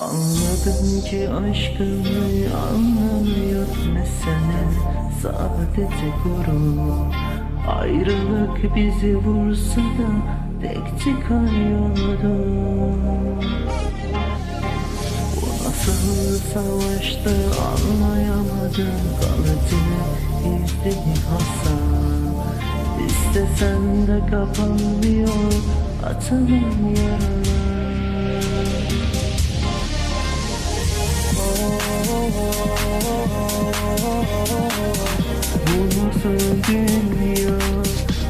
Anladım ki aşkını anlamıyor mesele. Sadece gurur. Ayrılık bizi vursa da tek çıkar yoldan Bu nasıl savaştı anlayamadım. Kalıcı izledi Hasan İstesen de kapanmıyor atılan yaralar dünya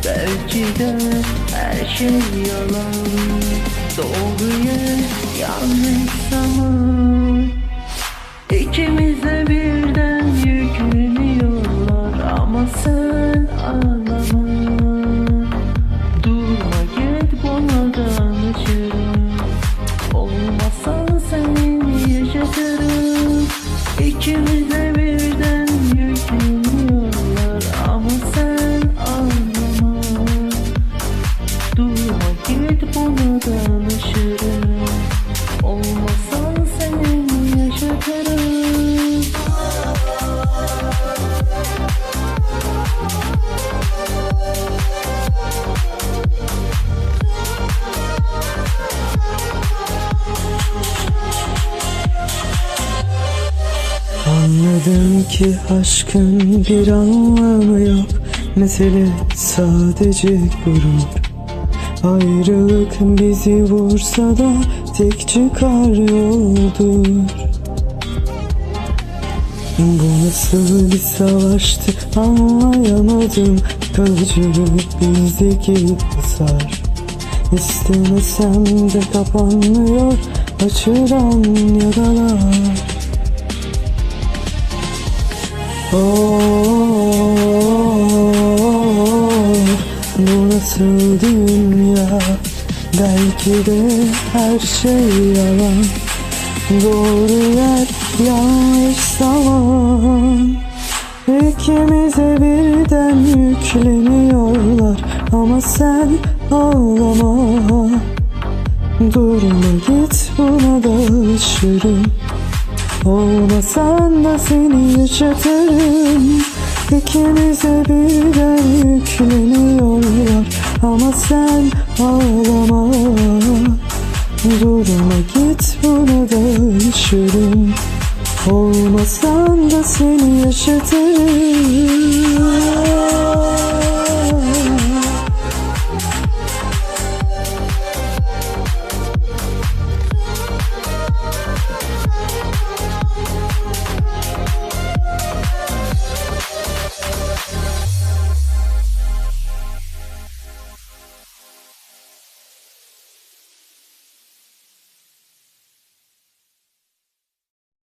Belki de her şey yalan Doğru yer yanlış zaman İkimiz de birden yükleniyorlar Ama sen ağlama Durma git bana danışırım Olmazsan seni yaşatırım. İkimiz de Anladım ki aşkın bir anlamı yok. Mesele sadece gurur. Ayrılık bizi vursa da tek çıkar yoldur. Bu nasıl bir savaştı anlayamadım. Kalıcı bizdeki hasar İstemesem de kapanmıyor açılan yaralar Oh, bu nasıl dünya. Belki de her şey yalan. Doğru yer yanlış zaman. İkimize birden yükleniyorlar. Ama sen ağlama. Durma git buna da alışırım Olmasan da seni yaşatırım. İkimize birden yükleniyorlar. Ama sen ağlama. Durma git buna alışırım Olmasan da seni yaşatırım